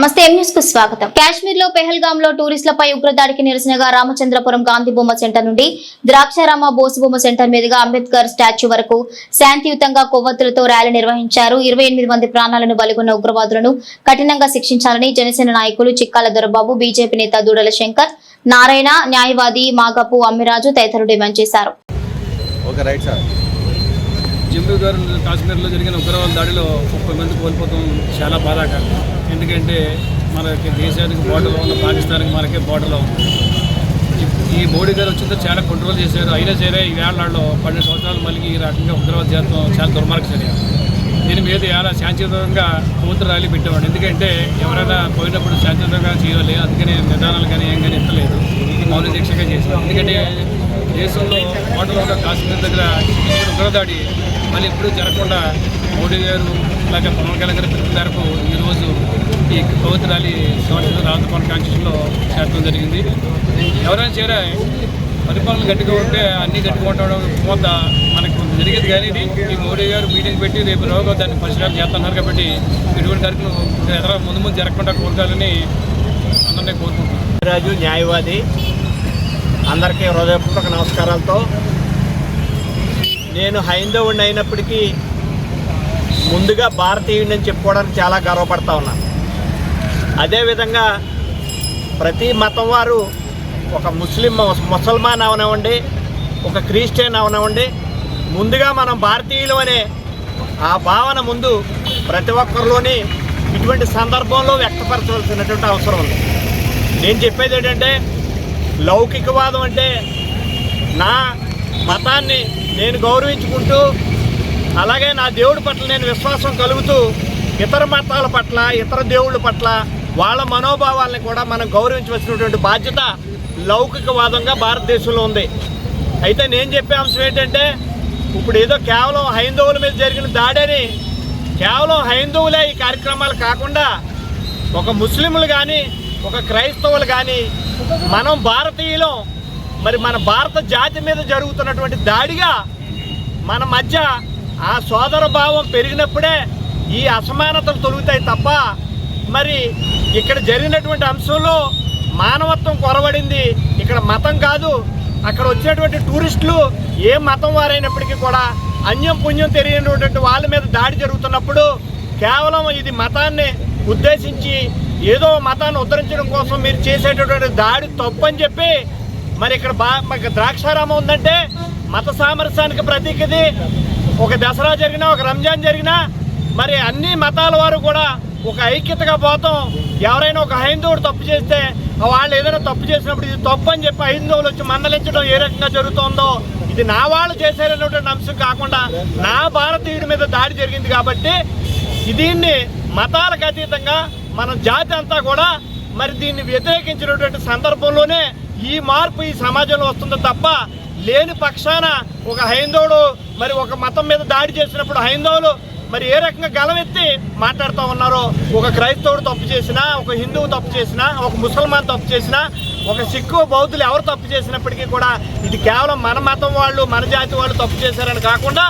నమస్తే కు స్వాగతం. కాశ్మీర్లో పెహల్గామ్లో టూరిస్టులపై ఉగ్రదాడికి నిరసనగా రామచంద్రపురం గాంధీ బొమ్మ సెంటర్ నుండి ద్రాక్షారామ బోసు బొమ్మ సెంటర్ మీదుగా అంబేద్కర్ స్టాచ్యూ వరకు శాంతియుతంగా కొవ్వొత్తులతో ర్యాలీ నిర్వహించారు. ఇరవై ఎనిమిది మంది ప్రాణాలను బలిగొన్న ఉగ్రవాదులను కఠినంగా శిక్షించాలని జనసేన నాయకులు చిక్కాల దొరబాబు బీజేపీ నేత దూడల శంకర్ నారాయణ న్యాయవాది మాగపు అమ్మిరాజు తదితరులు డిమాండ్ చేశారు. జమ్మూ గారు కాశ్మీర్లో జరిగిన ఉగ్రవాద దాడిలో ముప్పై మంది కోల్పోతాం చాలా బాధాకరం. ఎందుకంటే మనకి దేశానికి బోర్డర్లో ఉన్న పాకిస్తాన్కి మనకే బోర్డర్లో ఉంది. ఈ- ఈ మోడీ గారు వచ్చిందో చాలా కంట్రోల్ చేశారు. అయినా సరే ఈ వేళ్ళలో పన్నెండు సంవత్సరాలు మళ్ళీ ఈ రకంగా ఉగ్రవాద చేస్తాం చాలా దుర్మార్గ చర్య. దీని మీద చాలా శాంతియుతంగా కూతురు ర్యాలీ పెట్టేవాడు? ఎందుకంటే ఎవరైనా పోయినప్పుడు శాంతియుతంగా చేయాలి. అందుకని నిదానాలు కానీ ఏం కానీ ఎత్తలేదు. మౌన దీక్షగా చేశారు. ఎందుకంటే దేశంలో ఓటర్లో ఒక కాశ్మీర్ దగ్గర ఉగ్రదాడి మళ్ళీ ఎప్పుడూ జరగకుండా మోడీ గారు అలాగే పవన్ కళ్యాణ్ గారి పిలుపు మేరకు ఈరోజు ఈ పవిత్ర ర్యాలీ శివాజీ రాజభవన్ కాన్స్టిట్యూషన్లో చేరడం జరిగింది. ఎవరైనా చేరే పరిపాలన గట్టిగా ఉంటే అన్నీ గట్టిగా ఉండడం పోత మనకు జరిగేది కానీ ఇది. ఈ మోడీ గారు మీటింగ్ పెట్టి రేపు రోజు దాన్ని పరిశీలన చేస్తున్నారు కాబట్టి ఇటువంటి కార్యక్రమం ఎదురు ముందు ముందు జరగకుండా కోరుకోవాలని అందరినీ కోరుకుంటున్నాను. రాజు న్యాయవాది అందరికీ హృదయపూర్వక నమస్కారాలతో నేను హైందవుడిని అయినప్పటికీ ముందుగా భారతీయుడిని అని చెప్పుకోవడానికి చాలా గర్వపడతా ఉన్నాను అదేవిధంగా ప్రతి మతం వారు ఒక ముస్లిం ముసల్మాన్ అవనివ్వండి ఒక క్రిస్టియన్ అవనివ్వండి ముందుగా మనం భారతీయులు అనే ఆ భావన ముందు ప్రతి ఒక్కరిలోని ఇటువంటి సందర్భంలో వ్యక్తపరచవలసినటువంటి అవసరం ఉంది. నేను చెప్పేది ఏంటంటే లౌకికవాదం అంటే నా మతాన్ని నేను గౌరవించుకుంటూ అలాగే నా దేవుడి పట్ల నేను విశ్వాసం కలుగుతూ ఇతర మతాల పట్ల ఇతర దేవుళ్ళ పట్ల వాళ్ళ మనోభావాలను కూడా మనం గౌరవించవలసినటువంటి బాధ్యత లౌకికవాదంగా భారతదేశంలో ఉంది. అయితే నేను చెప్పే అంశం ఏంటంటే ఇప్పుడు ఏదో కేవలం హైందవుల మీద జరిగిన దాడని కేవలం హైందవులే ఈ కార్యక్రమాలు కాకుండా ఒక ముస్లింలు కానీ ఒక క్రైస్తవులు కానీ మనం భారతీయులం మరి మన భారత జాతి మీద జరుగుతున్నటువంటి దాడిగా మన మధ్య ఆ సోదర భావం పెరిగినప్పుడే ఈ అసమానతలు తొలుగుతాయి తప్ప మరి ఇక్కడ జరిగినటువంటి అంశంలో మానవత్వం కొరవడింది ఇక్కడ మతం కాదు. అక్కడ వచ్చినటువంటి టూరిస్టులు ఏ మతం వారైనప్పటికీ కూడా అన్యం పుణ్యం తెలియనటువంటి వాళ్ళ మీద దాడి జరుగుతున్నప్పుడు కేవలం ఇది మతాన్ని ఉద్దేశించి ఏదో మతాన్ని ఉద్ధరించడం కోసం మీరు చేసేటటువంటి దాడి తప్పని చెప్పి మరి ఇక్కడ బా మాకు ద్రాక్షారామం ఉందంటే మత సామరస్యానికి ప్రతీకది. ఒక దసరా జరిగినా ఒక రంజాన్ జరిగినా మరి అన్ని మతాల వారు కూడా ఒక ఐక్యతగా పోతాం. ఎవరైనా ఒక హైందవుడు తప్పు చేస్తే వాళ్ళు ఏదైనా తప్పు చేసినప్పుడు ఇది తప్పు అని చెప్పి హైందవులు వచ్చి మందలించడం ఏ రకంగా జరుగుతుందో ఇది నా వాళ్ళు చేశారనేటువంటి అంశం కాకుండా నా భారతీయుడి మీద దాడి జరిగింది కాబట్టి దీన్ని మతాలకు అతీతంగా మన జాతి అంతా కూడా మరి దీన్ని వ్యతిరేకించినటువంటి సందర్భంలోనే ఈ మార్పు ఈ సమాజంలో వస్తుంది తప్ప లేని పక్షాన ఒక హైందవుడు మరి ఒక మతం మీద దాడి చేసినప్పుడు హైందవులు మరి ఏ రకంగా గలమెత్తి మాట్లాడుతూ ఉన్నారో ఒక క్రైస్తవుడు తప్పు చేసినా ఒక హిందువు తప్పు చేసినా ఒక ముసల్మాన్ తప్పు చేసినా ఒక సిక్కు బౌద్ధులు ఎవరు తప్పు చేసినప్పటికీ కూడా ఇది కేవలం మన మతం వాళ్ళు మన జాతి వాళ్ళు తప్పు చేశారని కాకుండా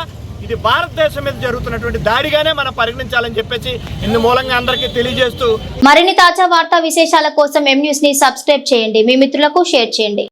ఇది భారతదేశం మీద జరుగుతున్నటువంటి దాడిగానే మనం పరిగణించాలని చెప్పేసి ఇందు మూలంగా అందరికీ తెలియజేస్తూ మరిన్ని తాజా వార్తా విశేషాల కోసం ఎం న్యూస్ని సబ్స్క్రైబ్ చేయండి. మీ మిత్రులకు షేర్ చేయండి.